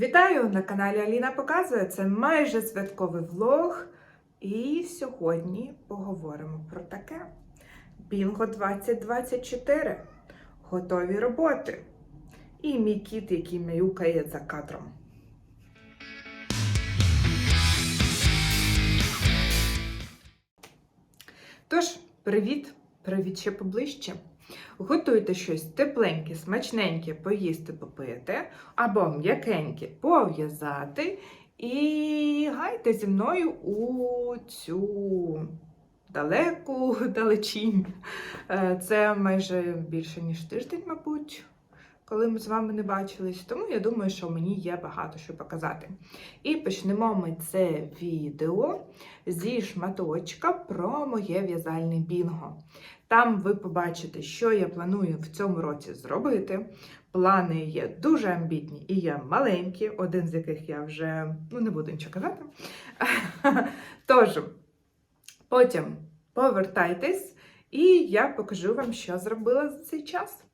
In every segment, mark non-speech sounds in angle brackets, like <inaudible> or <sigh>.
Вітаю на каналі Аліна Показує. Це майже святковий влог. І сьогодні поговоримо про таке: Бінго 2024. Готові роботи. І мій кіт, який мяюкає за кадром. Тож, привіт! Привіт ще поближче. Готуйте щось тепленьке, смачненьке поїсти, попити, або м'якеньке пов'язати. І гайте зі мною у цю далеку далечінь. Е, Це майже більше ніж тиждень, мабуть, коли ми з вами не бачились. Тому я думаю, що мені є багато що показати. І почнемо ми це відео зі шматочка про моє в'язальне бінго. Там ви побачите, що я планую в цьому році зробити. Плани є дуже амбітні і є маленькі, один з яких я вже ну, не буду нічого казати. <laughs> Тож, потім повертайтесь, і я покажу вам, що зробила за цей час.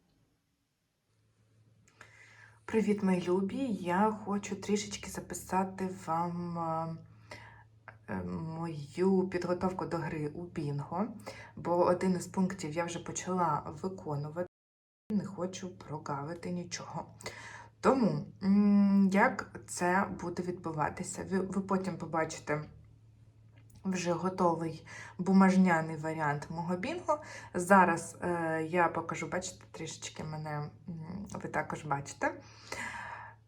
Привіт, мої любі! Я хочу трішечки записати вам е, мою підготовку до гри у Бінго, бо один із пунктів я вже почала виконувати, не хочу прогавити нічого. Тому, як це буде відбуватися? Ви потім побачите вже готовий бумажняний варіант мого бінго. Зараз е, я покажу, бачите, трішечки мене ви також бачите.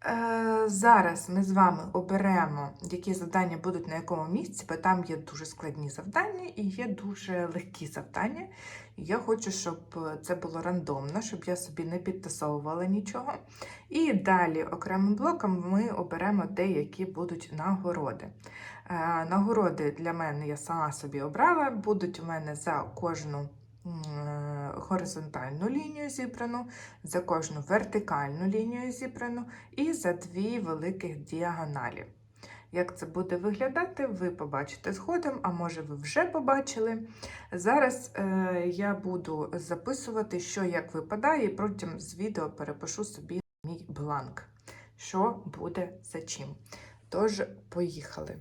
Е, Зараз ми з вами оберемо, які завдання будуть на якому місці, бо там є дуже складні завдання і є дуже легкі завдання. Я хочу, щоб це було рандомно, щоб я собі не підтасовувала нічого. І далі окремим блоком ми оберемо те, які будуть нагороди. Е, Нагороди для мене я сама собі обрала, будуть у мене за кожну е, горизонтальну лінію зібрану, за кожну вертикальну лінію зібрану і за дві великих діагоналі. Як це буде виглядати, ви побачите згодом, а може ви вже побачили. Зараз е, я буду записувати, що як випадає, і потім з відео перепишу собі мій бланк, що буде за чим. Тож, поїхали.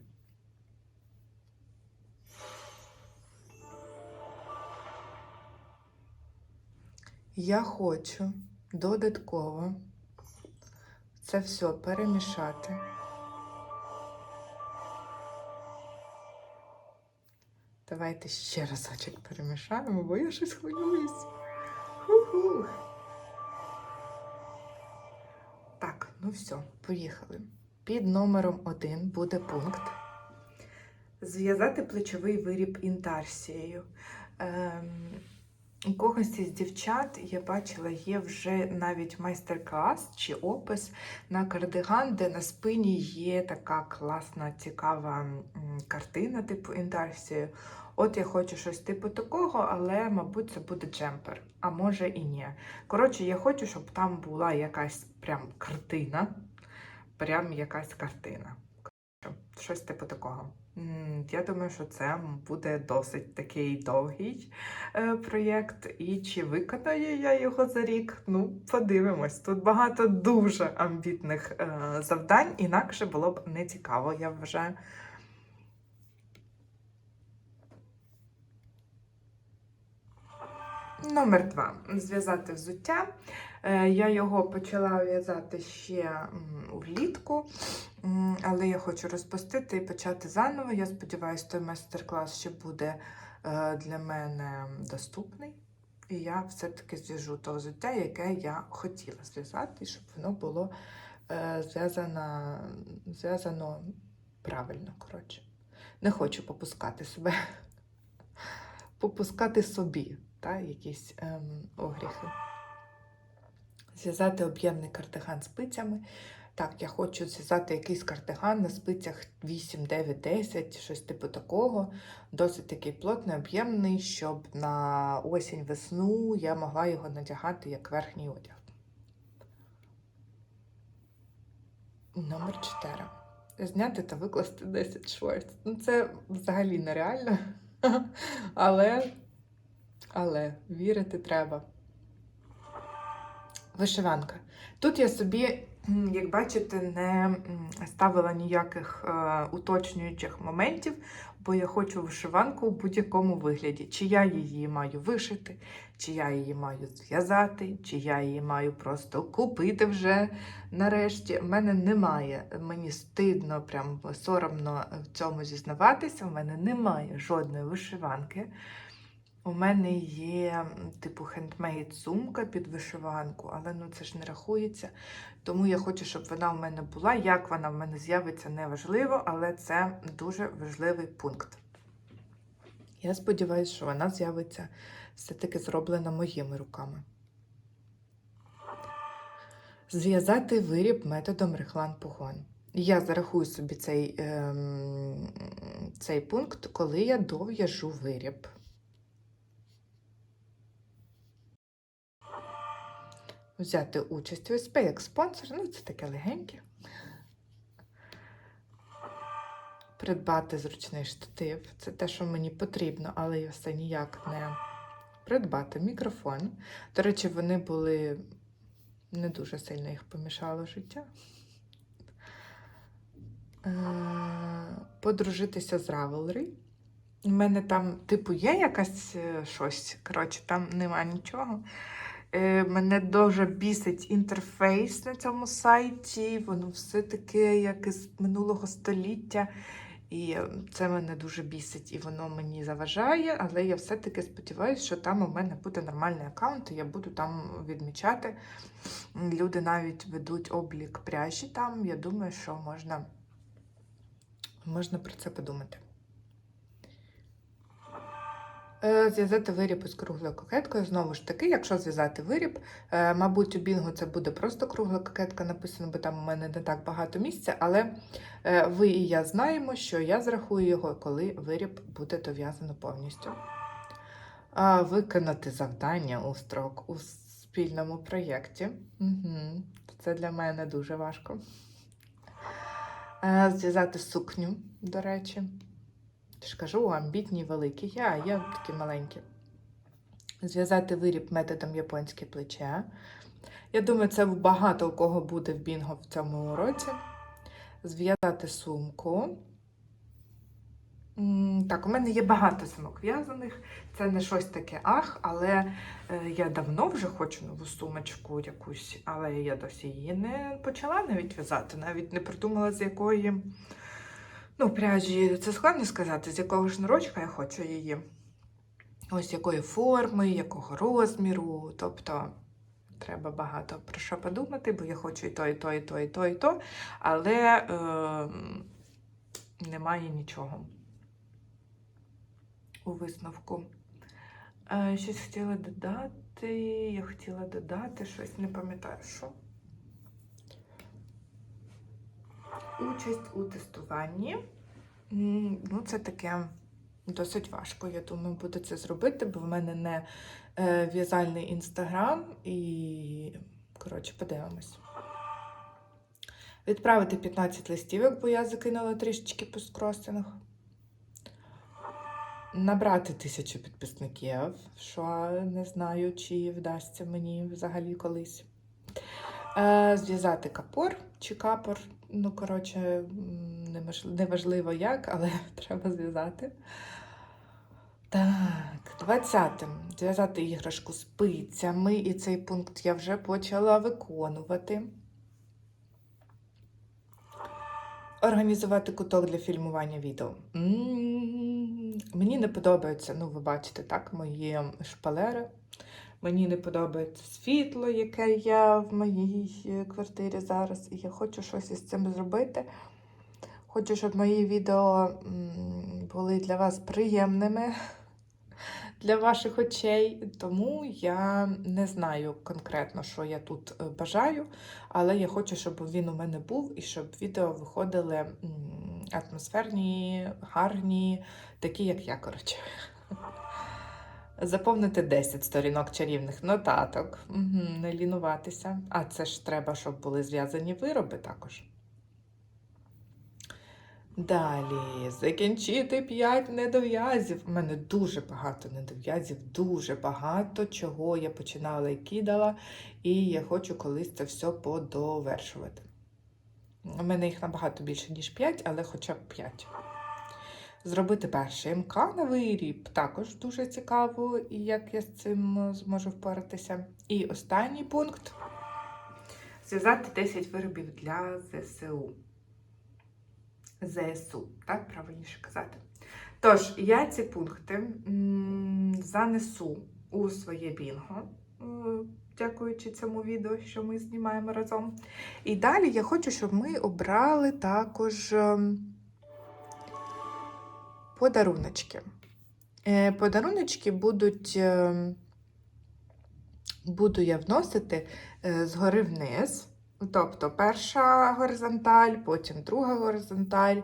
Я хочу додатково це все перемішати. Давайте ще разочок перемішаємо, бо я щось хвилююсь. Так, ну все, поїхали. Під номером один буде пункт. Зв'язати плечовий виріб інтарсією. Ем, у когось із дівчат я бачила, є вже навіть майстер-клас чи опис на кардиган, де на спині є така класна, цікава картина, типу інтарсію. От я хочу щось типу такого, але, мабуть, це буде джемпер, а може і ні. Коротше, я хочу, щоб там була якась прям картина. Прям якась картина. Щось типу такого. Я думаю, що це буде досить такий довгий е, проєкт. І чи виконаю я його за рік? Ну, подивимось. Тут багато дуже амбітних е, завдань, інакше було б не цікаво, я вважаю. Номер два. Зв'язати взуття. Е, Я його почала в'язати ще влітку, але я хочу розпустити і почати заново. Я сподіваюся, той майстер-клас ще буде е, для мене доступний. І я все-таки зв'яжу то взуття, яке я хотіла зв'язати, щоб воно було е, зв'язано, зв'язано правильно. коротше. Не хочу попускати себе, <laughs> попускати собі та, якісь ем, огріхи. Зв'язати об'ємний кардиган спицями. Так, я хочу зв'язати якийсь кардиган на спицях 8, 9, 10, щось типу такого. Досить такий плотний, об'ємний, щоб на осінь-весну я могла його надягати як верхній одяг. Номер 4. Зняти та викласти 10 шортів. Ну, це взагалі нереально. <laughs> Але, але вірити треба. Вишиванка. Тут я собі Як бачите, не ставила ніяких е, уточнюючих моментів, бо я хочу вишиванку в будь-якому вигляді. Чи я її маю вишити, чи я її маю зв'язати, чи я її маю просто купити вже нарешті. У мене немає, мені стидно, прям соромно в цьому зізнаватися. У мене немає жодної вишиванки. У мене є типу хендмейд сумка під вишиванку, але ну це ж не рахується. Тому я хочу, щоб вона в мене була. Як вона в мене з'явиться, не важливо, але це дуже важливий пункт. Я сподіваюся, що вона з'явиться все-таки зроблена моїми руками. Зв'язати виріб методом рехлан погон. Я зарахую собі цей, ем, цей пункт, коли я дов'яжу виріб. Взяти участь у СП як спонсор, ну це таке легеньке. Придбати зручний штатив. Це те, що мені потрібно, але я все ніяк не придбати мікрофон. До речі, вони були не дуже сильно їх помішало життя. Е, Подружитися з Ravelry. У мене там, типу, є якась е, щось. Коротше, там нема нічого. Е, Мене дуже бісить інтерфейс на цьому сайті. Воно все таке, як із минулого століття. І е, це мене дуже бісить, і воно мені заважає, але я все-таки сподіваюся, що там у мене буде нормальний аккаунт, і я буду там відмічати. Люди навіть ведуть облік пряжі там. Я думаю, що можна, можна про це подумати. Е, Зв'язати виріб із круглою кокеткою. Знову ж таки, якщо зв'язати виріб, е, мабуть, у бінгу це буде просто кругла кокетка написано, бо там у мене не так багато місця, але е, ви і я знаємо, що я зрахую його, коли виріб буде дов'язано повністю. Виконати завдання у строк у спільному проєкті. Угу. Це для мене дуже важко. Зв'язати сукню, до речі. Ж кажу, амбітні великі. Я, я такі маленькі. Зв'язати виріб методом японське плече. Я думаю, це багато у кого буде в бінго в цьому році. Зв'язати сумку. Так, у мене є багато сумок в'язаних. Це не щось таке ах, але е, я давно вже хочу нову сумочку якусь, але я досі її не почала навіть в'язати, навіть не придумала, з якої ну, пряжі. Це складно сказати, з якого шнурочка я хочу її. Ось якої форми, якого розміру. Тобто треба багато про що подумати, бо я хочу і то, і то, і то, і то, і то, але е, немає нічого у висновку. Е, щось хотіла додати. Я хотіла додати щось, не пам'ятаю, що. Участь у тестуванні. Ну, це таке досить важко. Я думаю, буде це зробити, бо в мене не е, в'язальний інстаграм і, коротше, подивимось. Відправити 15 листівок, бо я закинула трішечки посткросинг. Набрати тисячу підписників, що не знаю, чи вдасться мені взагалі колись. Е, зв'язати капор чи капор. Ну, коротше, м, неважливо як, але <laughs> треба зв'язати. Так, 20. Зв'язати іграшку спицями, і цей пункт я вже почала виконувати. Організувати куток для фільмування відео. М, Мені не подобається, ну, ви бачите, так, мої шпалери. Мені не подобається світло, яке є в моїй е, квартирі зараз. І я хочу щось із цим зробити. Хочу, щоб мої відео були для вас приємними, <laughs> для ваших очей. Тому я не знаю конкретно, що я тут е, бажаю, але я хочу, щоб він у мене був і щоб відео виходили атмосферні, гарні, такі, як я, коротше. <laughs> Заповнити 10 сторінок чарівних нотаток, угу, не лінуватися. А це ж треба, щоб були зв'язані вироби також. Далі закінчити 5 недов'язів. У мене дуже багато недов'язів, дуже багато чого я починала і кидала, і я хочу колись це все подовершувати. У мене їх набагато більше, ніж 5, але хоча б 5. Зробити перший МК на виріб також дуже цікаво, і як я з цим зможу впоратися. І останній пункт зв'язати 10 виробів для ЗСУ. ЗСУ, так правильніше казати. Тож, я ці пункти м, занесу у своє бінго, е, дякуючи цьому відео, що ми знімаємо разом. І далі я хочу, щоб ми обрали також ем, подаруночки. Е, Подаруночки будуть, ем, буду я вносити е, згори вниз. Тобто перша горизонталь, потім друга горизонталь,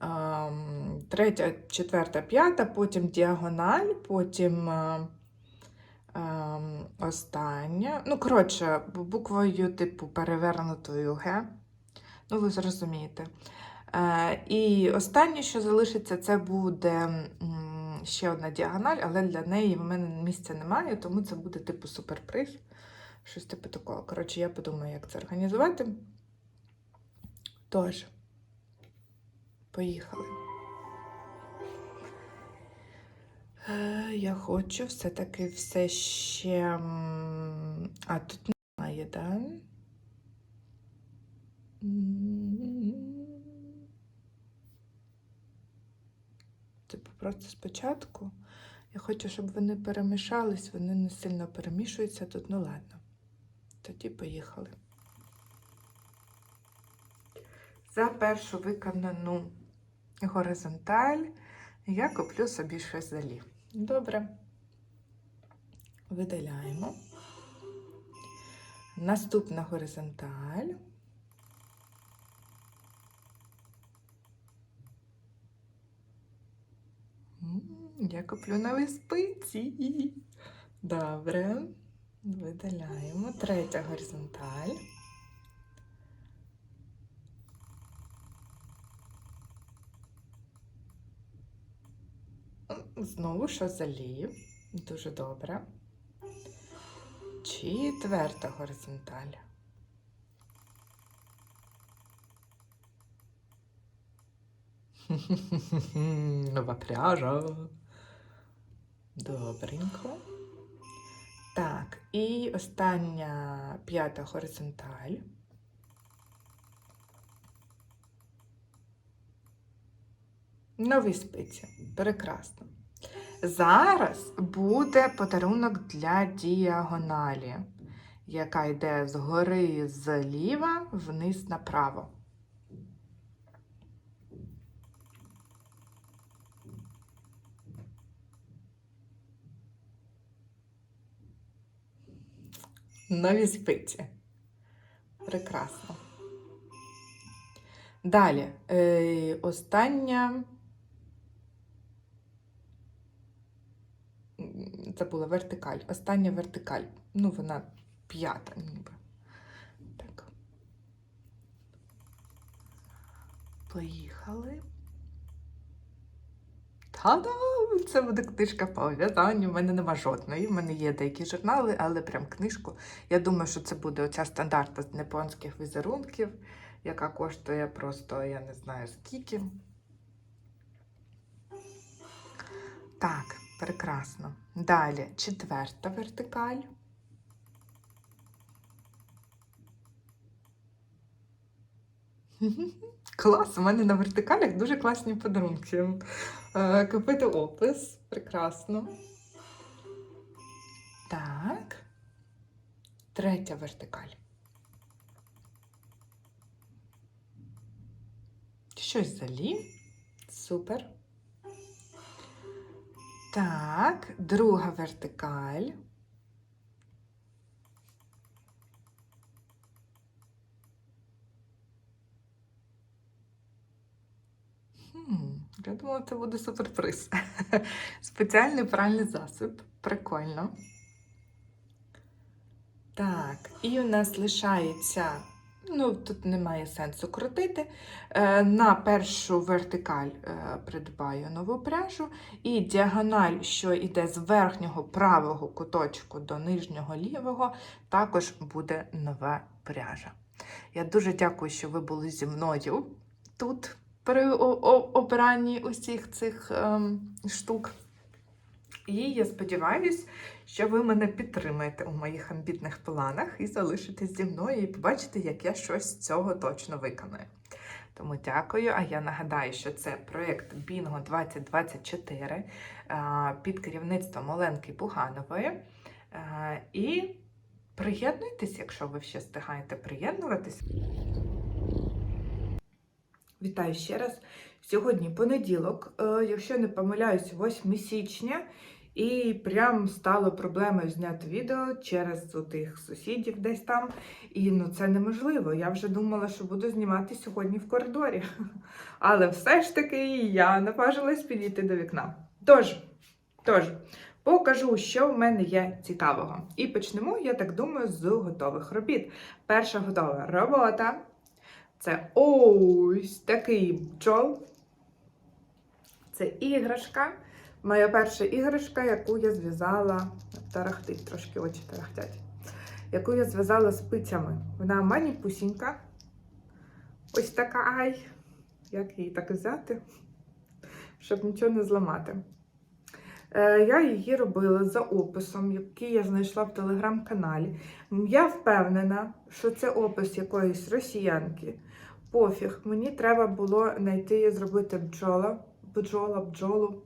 ем, третя, четверта, п'ята, потім діагональ, потім е, ем, остання. Ну, коротше, буквою типу перевернутою Г. Ну, ви зрозумієте. Е, і останнє, що залишиться, це буде ще одна діагональ, але для неї в мене місця немає, тому це буде типу суперприз. Щось типу такого. Коротше, я подумаю, як це організувати. Тож, поїхали. Е, Я хочу все-таки все ще. А тут немає, так? Да? Типу, просто спочатку. Я хочу, щоб вони перемішались, вони не сильно перемішуються тут, ну ладно. Тоді поїхали. За першу виконану горизонталь я куплю собі щось залі. Добре. Видаляємо. Наступна горизонталь. Я куплю нові спиці. Добре. Видаляємо. Третя горизонталь. Знову шазалі. Дуже добре. Четверта горизонталь. <laughs> Нова пряжа. Добренько. Так, і остання п'ята горизонталь. Нові спиці. Прекрасно. Зараз буде подарунок для діагоналі, яка йде згори зліва вниз направо. Нові спиці. Прекрасно. Далі. Е, остання. Це була вертикаль. Остання вертикаль. Ну, вона п'ята, ніби. Так. Поїхали. Та-дам! Це буде книжка по в'язанню. У мене нема жодної. В мене є деякі журнали, але прям книжку. Я думаю, що це буде оця стандартна з японських візерунків, яка коштує просто я не знаю скільки. Так, прекрасно. Далі четверта вертикаль. <laughs> Клас, у мене на вертикалях дуже класні подарунки. Е, Купити опис. Прекрасно. Так. Третя вертикаль. Щось залі. Супер. Так, друга вертикаль. Я думала, це буде суперприз. <laughs> Спеціальний пральний засіб. Прикольно. Так, і у нас лишається Ну, тут немає сенсу крутити. Е, На першу вертикаль е, придбаю нову пряжу, і діагональ, що йде з верхнього правого куточку до нижнього лівого, також буде нова пряжа. Я дуже дякую, що ви були зі мною тут при о- о- обранні усіх цих ем, штук. І я сподіваюся, що ви мене підтримаєте у моїх амбітних планах і залишитесь зі мною і побачите, як я щось з цього точно виконую. Тому дякую. А я нагадаю, що це проєкт Бінго 2024 е, під керівництвом Оленки Буганової. Е, І приєднуйтесь, якщо ви ще встигаєте приєднуватись. Вітаю ще раз. Сьогодні понеділок, е, якщо не помиляюсь, 8 січня, і прям стало проблемою зняти відео через тих сусідів десь там. І ну це неможливо. Я вже думала, що буду знімати сьогодні в коридорі. <laughs> Але все ж таки я наважилась підійти до вікна. Тож, тож, покажу, що в мене є цікавого. І почнемо, я так думаю, з готових робіт. Перша готова робота. Це ось такий бджол. Це іграшка. Моя перша іграшка, яку я зв'язала. Тарахтить, трошки очі тарахтять. Яку я зв'язала спицями. Вона маніпусінька. Ось така ай. Як її так взяти, щоб нічого не зламати. Е, Я її робила за описом, який я знайшла в телеграм-каналі. Я впевнена, що це опис якоїсь росіянки. Пофіг, мені треба було знайти і зробити бджола, бджола, бджолу.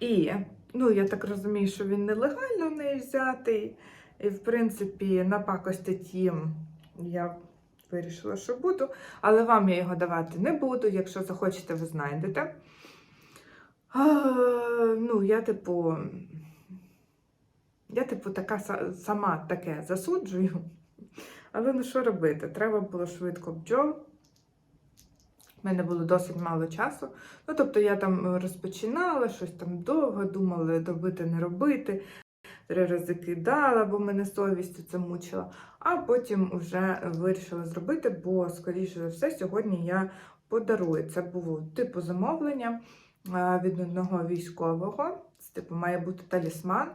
І, ну, я так розумію, що він нелегально в неї взятий. І, в принципі, напакостити їм я вирішила, що буду. Але вам я його давати не буду. Якщо захочете, ви знайдете. А, ну, я, типу, я, типу, така сама таке засуджую. Але ну що робити? Треба було швидко бджол. У мене було досить мало часу. Ну, тобто я там розпочинала, щось там довго, думала, робити, не робити. Три рази кидала, бо мене совістю це мучила. А потім вже вирішила зробити, бо, скоріше за все, сьогодні я подарую. Це було типу замовлення від одного військового. Це типу має бути талісман.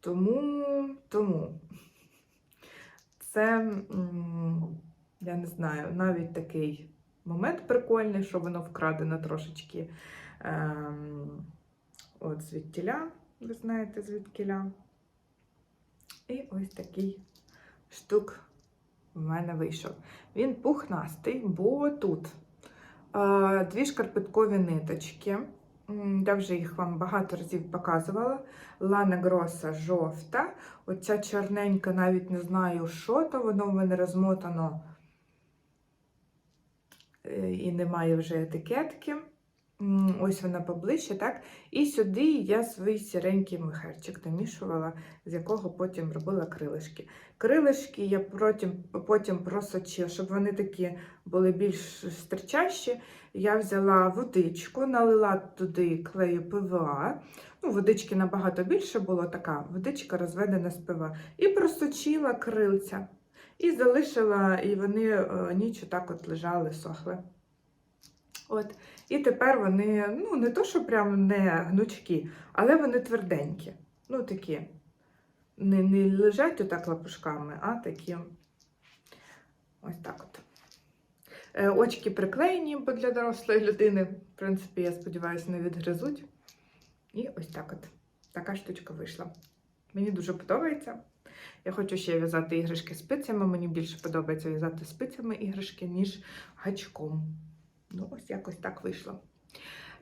Тому, тому це, я не знаю, навіть такий момент прикольний, що воно вкрадено трошечки ем, от звідтіля, ви знаєте, звідкіля. І ось такий штук в мене вийшов. Він пухнастий, бо тут е, дві шкарпеткові ниточки. Я вже їх вам багато разів показувала. Лана Гроса жовта. Оця чорненька, навіть не знаю, що то, воно в мене розмотано е, і немає вже етикетки. Ось вона поближче, так? І сюди я свій сіренький мехерчик домішувала, з якого потім робила крилишки. Крилишки я потім, потім просочила, щоб вони такі були більш стерчащі. Я взяла водичку, налила туди клею ПВА. Ну, водички набагато більше було така, водичка розведена з ПВА. І просочила крильця. І залишила, і вони е, ніч так от лежали, сохли. От. І тепер вони, ну, не то, що прям не гнучкі, але вони тверденькі. Ну, такі. Не, не лежать отак лапушками, а такі. Ось так от. Е, Очки приклеєні, бо для дорослої людини, в принципі, я сподіваюся, не відгризуть. І ось так от. Така штучка вийшла. Мені дуже подобається. Я хочу ще в'язати іграшки спицями. Мені більше подобається в'язати спицями іграшки, ніж гачком. Ну, ось якось так вийшло.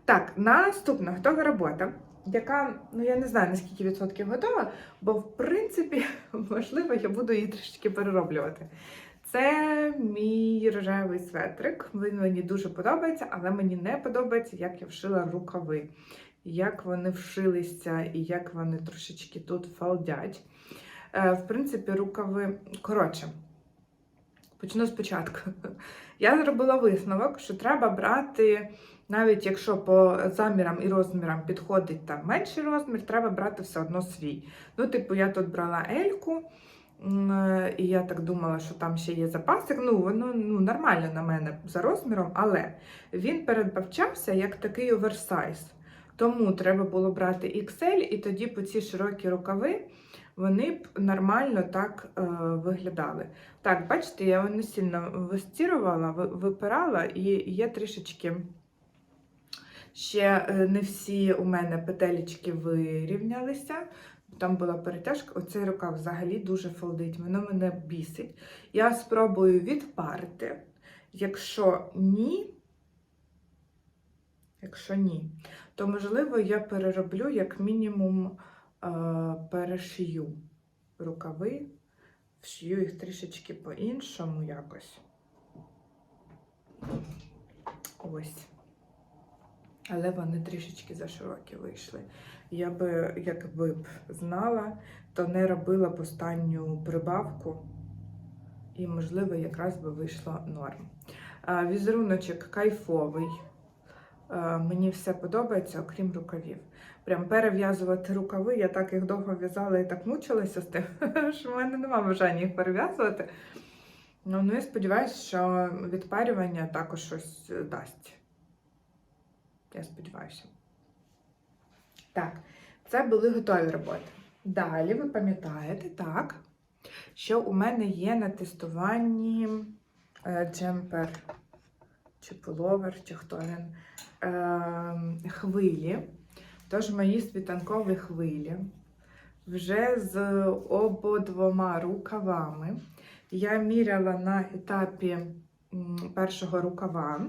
Так, наступна готова робота, яка, ну я не знаю, наскільки відсотків готова, бо в принципі, <laughs> можливо, я буду її трішки перероблювати. Це мій рожевий светрик. Він мені дуже подобається, але мені не подобається, як я вшила рукави. Як вони вшилися і як вони трошечки тут фалдять. Е, В принципі, рукави. Коротше, почну спочатку. <laughs> Я зробила висновок, що треба брати, навіть якщо по замірам і розмірам підходить там менший розмір, треба брати все одно свій. Ну, типу, я тут брала ельку, І я так думала, що там ще є запасик. Ну, воно ну, нормально на мене за розміром, але він передбачався як такий оверсайз. Тому треба було брати XL, і тоді по ці широкі рукави вони б нормально так е, виглядали. Так, бачите, я не сильно вистірувала, випирала, і є трішечки. Ще е, не всі у мене петелечки вирівнялися. Там була перетяжка. Оцей рукав взагалі дуже фолдить. Воно мене бісить. Я спробую відпарити. Якщо ні, якщо ні, то можливо я перероблю як мінімум перешию рукави, вшию їх трішечки по-іншому якось. Ось. Але вони трішечки заширокі вийшли. Я би, якби б знала, то не робила б останню прибавку, і, можливо, якраз би вийшло норм. Візеруночок кайфовий. А, Мені все подобається, окрім рукавів. Прям перев'язувати рукави, я так їх довго в'язала і так мучилася з тим, <laughs> що в мене немає бажання їх перев'язувати. Ну, ну я сподіваюся, що відпарювання також щось е, дасть. Я сподіваюся. Так, це були готові роботи. Далі ви пам'ятаєте, так, що у мене є на тестуванні е, джемпер чи пуловер, чи хто він, е, хвилі. Тож мої світанкові хвилі вже з обидвома рукавами. Я міряла на етапі першого рукава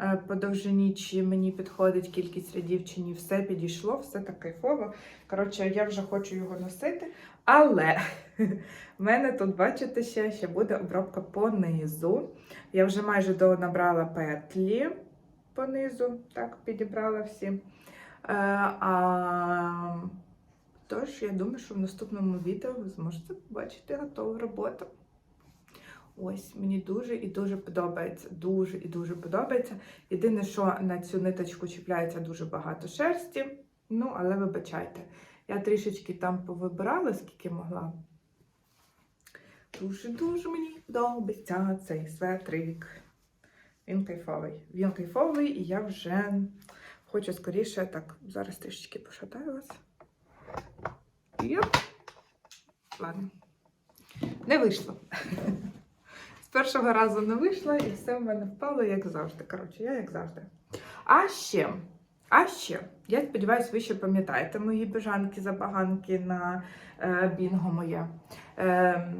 е, по довжині, чи мені підходить кількість рядів, чи ні, все підійшло, все так кайфово. Коротше, я вже хочу його носити. Але <laughs> в мене тут, бачите, ще, ще буде обробка по низу. Я вже майже до набрала петлі по низу, так, підібрала всі. Е, а, тож, я думаю, що в наступному відео ви зможете побачити готову роботу. Ось, мені дуже і дуже подобається. Дуже і дуже подобається. Єдине, що на цю ниточку чіпляється дуже багато шерсті. Ну, але вибачайте, я трішечки там повибирала, скільки могла. Дуже-дуже мені подобається цей светрик. Він кайфовий. Він кайфовий, і я вже хочу скоріше так. Зараз трішечки пошатаю вас. Йоп. Ладно. Не вийшло. З першого разу не вийшло, і все в мене впало, як завжди. Коротше, я як завжди. А ще, а ще, я сподіваюся, ви ще пам'ятаєте мої бажанки-забаганки на е, бінго моє. Е,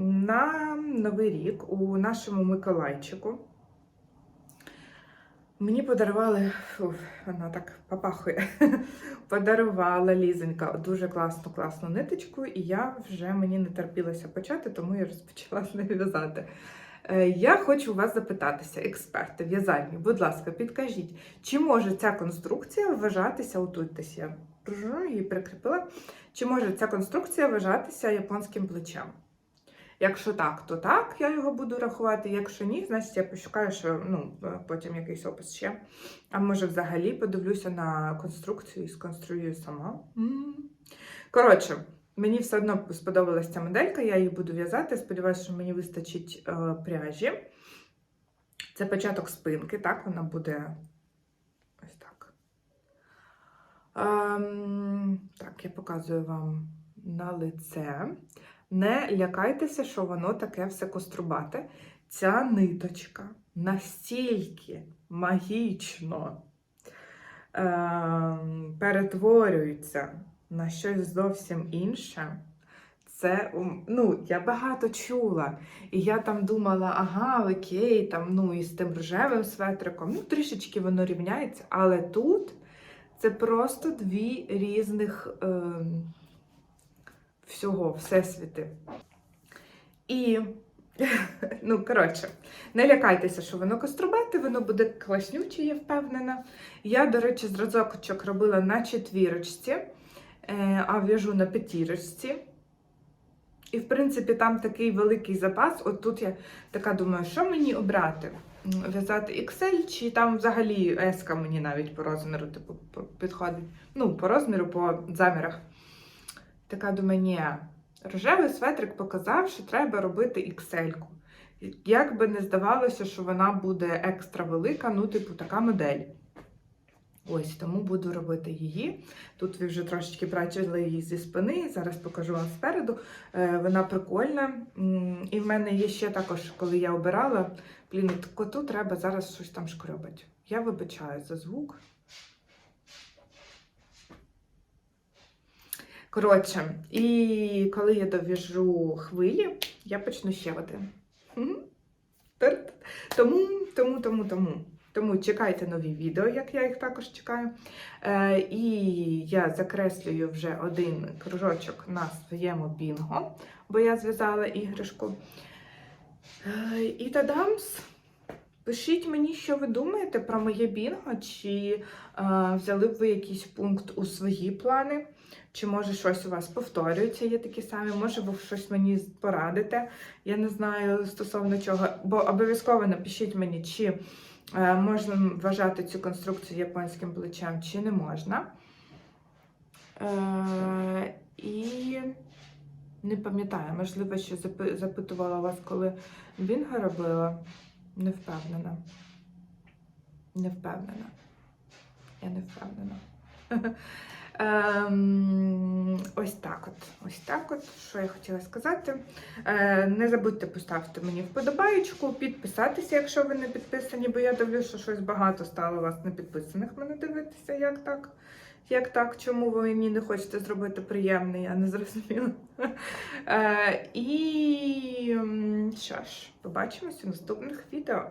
на Новий рік у нашому Миколайчику мені подарували, фу, вона так попахує, <laughs> подарувала Лізонька дуже класну класну ниточку, і я вже мені не терпілося почати, тому я розпочала з нею в'язати. Е, Я хочу у вас запитатися, експерти, в'язальні, будь ласка, підкажіть, чи може ця конструкція вважатися, отут я її прикріпила, чи може ця конструкція вважатися японським плечем? Якщо так, то так, я його буду рахувати. Якщо ні, значить я пошукаю, що ну, е, потім якийсь опис ще. А може, взагалі подивлюся на конструкцію і сконструюю сама. Коротше, мені все одно сподобалася ця моделька, я її буду в'язати. Сподіваюся, що мені вистачить е, пряжі. Це початок спинки, так, вона буде ось так. Ем, так, я показую вам на лице. Не лякайтеся, що воно таке все кострубате. Ця ниточка настільки магічно ем, перетворюється на щось зовсім інше. Це, ну, я багато чула. І я там думала, ага, окей, там, ну, і з тим рожевим светриком, ну, трішечки воно рівняється, але тут це просто дві різних ем, всього, всесвіти. І, <laughs> ну, коротше, не лякайтеся, що воно кострубате, воно буде класнюче, я впевнена. Я, до речі, зразочок робила на четвірочці, е, а в'яжу на п'ятірочці. І, в принципі, там такий великий запас. От тут я така думаю, що мені обрати? В'язати XL, чи там взагалі S мені навіть по розміру типу, підходить. Ну, по розміру, по замірах. Така думаю, ні, Рожевий светрик показав, що треба робити XL-ку. Як би не здавалося, що вона буде екстра велика, ну, типу, така модель. Ось, тому буду робити її. Тут ви вже трошечки бачили її зі спини, зараз покажу вам спереду. Е, Вона прикольна. І в мене є ще також, коли я обирала, блін, коту треба зараз щось там шкребати. Я вибачаю за звук. Коротше, і коли я дов'яжу хвилі, я почну ще один. Тому, тому, тому, тому. Тому чекайте нові відео, як я їх також чекаю. Е, і я закреслюю вже один кружочок на своєму бінго, бо я зв'язала іграшку. Е, і тадамс. Пишіть мені, що ви думаєте про моє бінго, чи е, взяли б ви якийсь пункт у свої плани, чи може щось у вас повторюється, є такі самі, може ви щось мені порадите. Я не знаю стосовно чого, бо обов'язково напишіть мені, чи е, можна вважати цю конструкцію японським плечем, чи не можна. Е, і не пам'ятаю, можливо, що запитувала вас, коли бінго робила. Не впевнена. Не впевнена. Я не впевнена. <laughs> Ем, ось так от. Ось так от, що я хотіла сказати. Е, не забудьте поставити мені вподобаєчку, підписатися, якщо ви не підписані, бо я дивлюся, що щось багато стало вас не підписаних мене дивитися. Як так? Як так? Чому ви мені не хочете зробити приємне, я не зрозуміла. Е, і що ж, побачимось у наступних відео.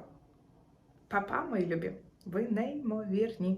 Па-па, мої любі! Ви неймовірні!